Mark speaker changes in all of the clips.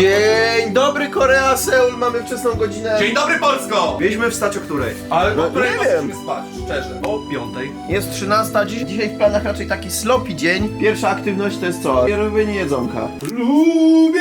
Speaker 1: Dzień dobry Korea, Seul, mamy wczesną godzinę.
Speaker 2: Dzień dobry Polsko!
Speaker 3: Mieliśmy wstać o której?
Speaker 2: Ale
Speaker 1: No,
Speaker 2: o której
Speaker 1: nie wiem.
Speaker 2: spać, szczerze.
Speaker 3: O piątej.
Speaker 1: Jest 13, dziś, dzisiaj w planach raczej taki sloppy dzień. Pierwsza aktywność to jest co? Robienie jedzonka.
Speaker 2: Lubię,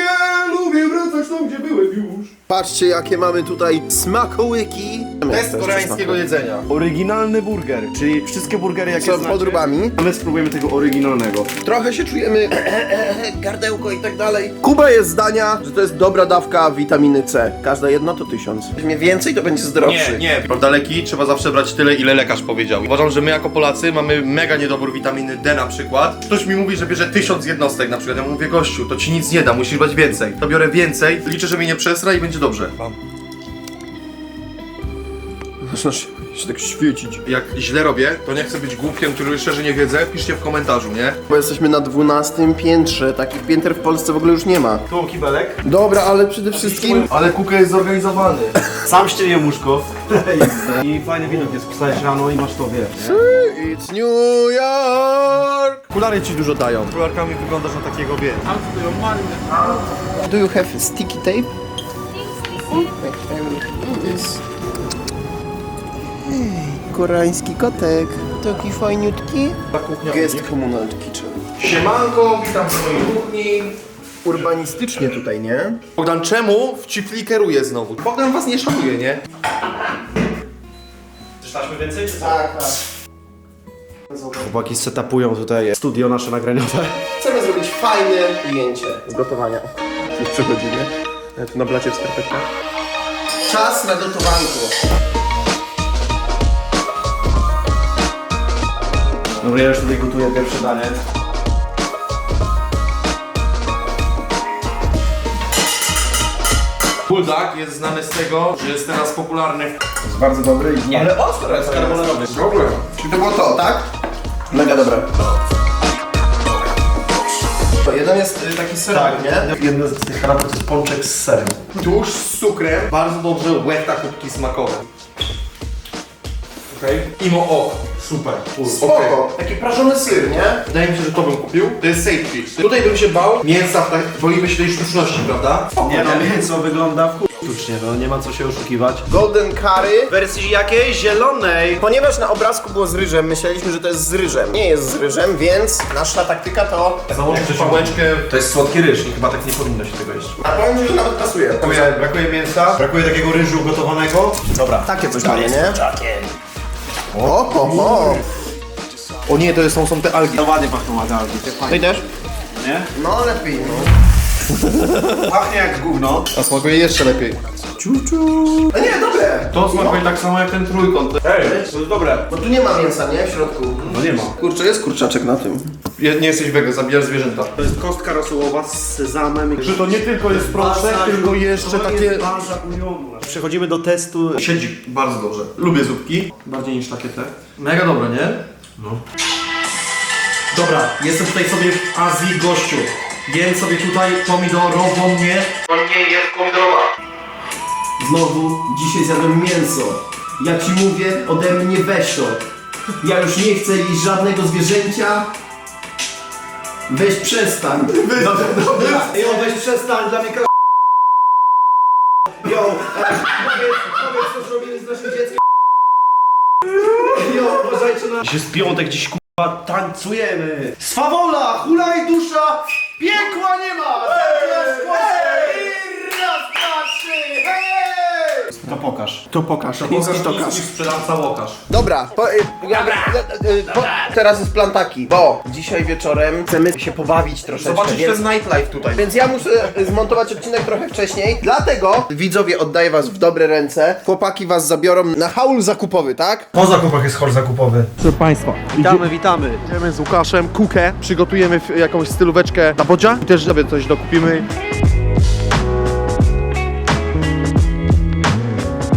Speaker 2: lubię wracać tam, gdzie byłem już.
Speaker 1: Patrzcie jakie mamy tutaj smakołyki.
Speaker 2: Test koreańskiego jedzenia.
Speaker 3: Oryginalny burger, czyli wszystkie burgery jakie
Speaker 1: z
Speaker 3: znacie.
Speaker 1: podróbami?
Speaker 3: A my spróbujemy tego oryginalnego.
Speaker 1: Trochę się czujemy gardełko i tak dalej. Kuba jest zdania, że to jest dobra dawka witaminy C. Każde jedno to tysiąc. Weźmie więcej, to będzie zdrowszy.
Speaker 2: Nie, nie. Prawda leki trzeba zawsze brać tyle, ile lekarz powiedział. Uważam, że my jako Polacy mamy mega niedobór witaminy D na przykład. Ktoś mi mówi, że bierze tysiąc jednostek na przykład. Ja mówię, gościu, to ci nic nie da, musisz brać więcej. To biorę więcej, liczę, że mnie nie przesra i będzie dobrze.
Speaker 1: Można się, się tak świecić.
Speaker 2: Jak źle robię, to nie chcę być głupkiem, który szczerze nie wiedzę, piszcie w komentarzu, nie?
Speaker 1: Bo jesteśmy na 12 piętrze. Takich pięter w Polsce w ogóle już nie ma.
Speaker 3: Tu kibelek.
Speaker 1: Dobra, ale przede wszystkim...
Speaker 2: Ale Kuka jest zorganizowany.
Speaker 3: Sam ścielię łóżko. I fajny widok jest, wstajesz rano i masz to, wiesz, nie?
Speaker 1: It's New York!
Speaker 3: Okulary ci dużo dają. Okularkami wyglądasz na takiego, wiesz.
Speaker 1: Do you have sticky tape? Will do this. Hej, koreański kotek. Taki fajniutki.
Speaker 2: Ta kuchnia
Speaker 1: Guest communal kitchen.
Speaker 2: Siemanko, witam w swojej kuchni.
Speaker 1: Urbanistycznie tutaj, nie?
Speaker 2: Bogdan, czemu w ci flickeruje znowu? Bogdan was nie szanuje, nie?
Speaker 3: Czytaliśmy więcej? Czy
Speaker 1: Tak, tak.
Speaker 3: Chłopaki setupują tutaj studio nasze nagraniowe.
Speaker 1: Chcemy zrobić fajne ujęcie z gotowania. Już przechodzi, nie? Ja tu na blacie w skarpetkach. Czas na gotowanko.
Speaker 3: Dobra, ja już tutaj gotuję pierwsze danie.
Speaker 2: Bulldog jest znany z tego, że jest teraz popularny.
Speaker 3: Jest bardzo dobry i nie.
Speaker 2: Ale ostro jest karbonerowy. Problem.
Speaker 1: Czyli to było to, tak? Mega dobre. To jeden jest y, taki serowy, nie?
Speaker 3: Jeden z tych kanapek to jest pączek z serem.
Speaker 2: Tuż z cukrem bardzo dobrze łechta kubki smakowe. Okej. Imo o. Super.
Speaker 1: Spoko. Taki prażony syr, nie?
Speaker 2: Wydaje mi się, że to bym kupił. To jest safety. Tutaj bym się bał mięsa, tak, boimy się tej sztuczności, prawda?
Speaker 3: Nie no, mięso wygląda w sztucznie, no nie ma co się oszukiwać.
Speaker 1: Golden curry.
Speaker 3: W wersji jakiej? Zielonej.
Speaker 1: Ponieważ na obrazku było z ryżem, myśleliśmy, że to jest z ryżem. Nie jest z ryżem, więc nasza taktyka to...
Speaker 2: Założyć pałeczkę.
Speaker 3: To jest słodki ryż i chyba tak nie powinno się tego jeść.
Speaker 1: A powiem że nawet pasuje.
Speaker 3: Brakuje, brakuje mięsa, brakuje takiego ryżu gotowanego. Dobra.
Speaker 1: Takie coś mamy, nie? O, ho, ho.
Speaker 2: O nie, to są, są te algi.
Speaker 3: To ładnie pachną magalki.
Speaker 1: Ty też?
Speaker 3: Nie?
Speaker 1: No lepiej, no.
Speaker 3: Pachnie jak gówno.
Speaker 2: A smakuje jeszcze lepiej.
Speaker 1: A nie, dobre.
Speaker 2: To smakuje tak samo jak ten trójkąt.
Speaker 3: Ej, to jest dobre.
Speaker 1: Bo tu nie ma mięsa, nie? W środku.
Speaker 3: No nie ma.
Speaker 1: Kurczę, jest kurczaczek na tym.
Speaker 2: Je- Nie jesteś wege, zabijasz zwierzęta.
Speaker 3: To jest kostka rosołowa z sezamem.
Speaker 2: Że to nie tylko jest proszek, tylko jeszcze takie...
Speaker 3: Przechodzimy do testu.
Speaker 2: Siedzi bardzo dobrze. Lubię zupki. Bardziej niż takie te. Mega dobre, nie?
Speaker 3: No. Dobra, jestem tutaj sobie w Azji gościu. Jem sobie tutaj pomidorową mnie.
Speaker 2: To nie jest pomidorowa.
Speaker 1: Znowu, dzisiaj zjadłem mięso. Ja ci mówię, ode mnie weź to. Ja już nie chcę jeść żadnego zwierzęcia. Weź przestań. Dobra, dobra.
Speaker 3: Jo, weź przestań, dla mnie ka... Jo,
Speaker 1: Powiedz, powiedz co zrobili z naszym dzieckiem.
Speaker 3: jo, uważajcie na... Dziś jest piątek, dziś kurwa tańcujemy. Swawola, hulaj dusza, piekła nie ma! To pokaż.
Speaker 1: To pokaż,
Speaker 2: Chiński tokarz. sprzedawca łokarz.
Speaker 1: Dobra, po, y, ja, y, y, po, teraz jest plan taki, bo dzisiaj wieczorem chcemy się pobawić troszeczkę,
Speaker 2: Zobaczysz
Speaker 1: więc,
Speaker 2: ten nightlife tutaj.
Speaker 1: więc ja muszę zmontować odcinek trochę wcześniej, dlatego widzowie oddaję was w dobre ręce, chłopaki was zabiorą na haul zakupowy, tak?
Speaker 3: Po zakupach jest hol zakupowy.
Speaker 4: Proszę Państwa,
Speaker 3: Witamy, witamy.
Speaker 2: Idziemy z Łukaszem kukę, przygotujemy jakąś stylóweczkę na bodzia i też sobie coś dokupimy.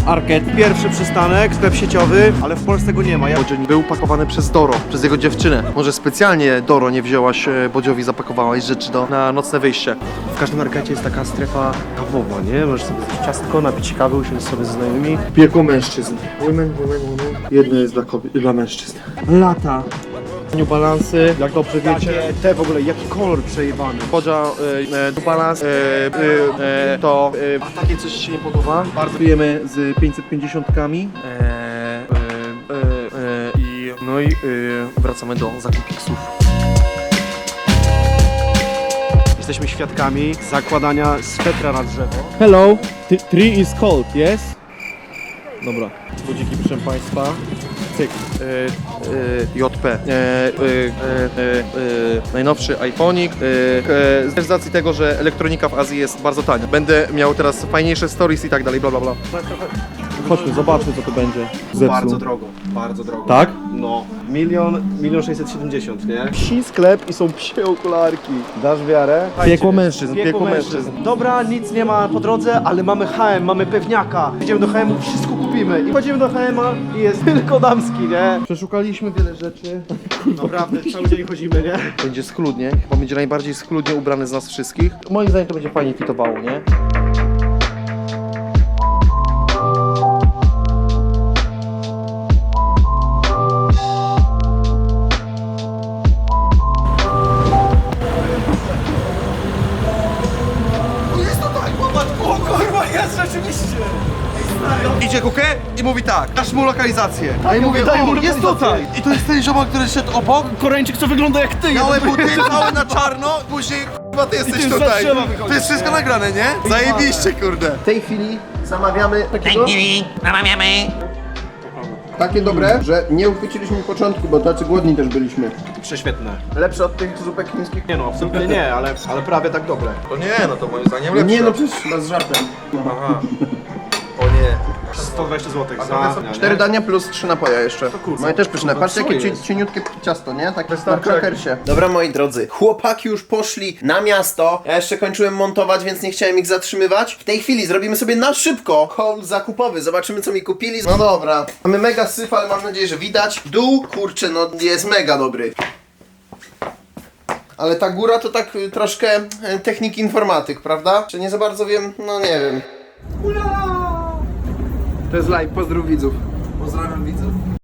Speaker 3: Arket. Pierwszy przystanek, sklep sieciowy, ale w Polsce go nie ma. Ja...
Speaker 2: Bodzień był pakowany przez Doro, przez jego dziewczynę. Może specjalnie Doro nie wzięłaś e, Bodziowi, zapakowałaś rzeczy do, na nocne wyjście.
Speaker 3: W każdym markecie jest taka strefa kawowa, nie? Możesz sobie zjeść ciastko, napić kawy, usiąść sobie ze znajomymi.
Speaker 2: Piekło mężczyzn. Women, women, women. Jedno jest dla kobiet, dla mężczyzn.
Speaker 4: lata
Speaker 2: New Balansy, jak dobrze wiecie.
Speaker 1: te w ogóle, jaki kolor przejebany.
Speaker 2: Podzia, e, e, New Balance, e, e, e, to... E, a takie coś się nie podoba? Bardzo wiemy z 550-kami. E, e, e, e, I no i e, wracamy do zakupiksów.
Speaker 1: Jesteśmy świadkami zakładania swetra na drzewo.
Speaker 2: Hello, T- tree is cold, yes? Dobra, budziki proszę Państwa. Cyk. E, e, JP. E, najnowszy iPhone'ik. E, z racji tego, że elektronika w Azji jest bardzo tania. Będę miał teraz fajniejsze stories i tak dalej, bla bla bla. Chodźmy, zobaczmy co to będzie.
Speaker 1: Bardzo drogo, bardzo drogo.
Speaker 2: Tak?
Speaker 1: No, milion, milion 670, nie? Psi sklep i są psie okularki. Dasz wiarę?
Speaker 2: Piekło mężczyzn, piekło mężczyzn.
Speaker 1: Dobra, nic nie ma po drodze, ale mamy HM, mamy pewniaka. Idziemy do HM, wszystko kupimy. I chodzimy do HM i jest tylko damski, nie?
Speaker 2: Przeszukaliśmy wiele rzeczy.
Speaker 1: Naprawdę, cały dzień chodzimy, nie?
Speaker 2: Będzie schludnie, chyba będzie najbardziej schludnie ubrany z nas wszystkich. Moim zdaniem to będzie fajnie fitowało, nie? I mówi tak, dasz mu lokalizację. A i mówię,
Speaker 1: daj mu
Speaker 2: o, jest tutaj. I to jest ten ziomal, który szedł obok,
Speaker 1: Koreańczyk, co wygląda jak ty.
Speaker 2: Białe buty, cały na czarno, później chyba ty jesteś tutaj.
Speaker 1: wychodzi.
Speaker 2: To jest wszystko nagrane, nie? Zajebiście, kurde.
Speaker 1: W tej chwili zamawiamy takiego,
Speaker 4: Namawiamy.
Speaker 1: takie dobre, że nie uchwyciliśmy początku, bo tacy głodni też byliśmy.
Speaker 3: Prześwietne.
Speaker 1: Lepsze od tych zupek chińskich?
Speaker 3: Nie no, absolutnie nie, ale, ale prawie tak dobre.
Speaker 2: To nie, no to moim zdaniem lepsze.
Speaker 1: Nie no, przecież bez żartem.
Speaker 2: Aha. O nie.
Speaker 3: 120 zł za...
Speaker 1: Cztery dania plus trzy napoje jeszcze.
Speaker 3: kurwa.
Speaker 1: No i też pyszne.
Speaker 3: Kurwa,
Speaker 1: Patrzcie
Speaker 3: co
Speaker 1: jakie ci,
Speaker 3: jest?
Speaker 1: cieniutkie ciasto, nie? Tak na
Speaker 2: Wystarczy
Speaker 1: krakersie. Dobra moi drodzy, chłopaki już poszli na miasto. Ja jeszcze kończyłem montować, więc nie chciałem ich zatrzymywać. W tej chwili zrobimy sobie na szybko haul zakupowy. Zobaczymy co mi kupili. No dobra. Mamy mega syf, ale mam nadzieję, że widać. Dół, kurczę, no jest mega dobry. Ale ta góra to tak y, troszkę y, technik informatyk, prawda? Czy nie za bardzo wiem? No nie wiem. To jest live, pozdrów
Speaker 2: widzów.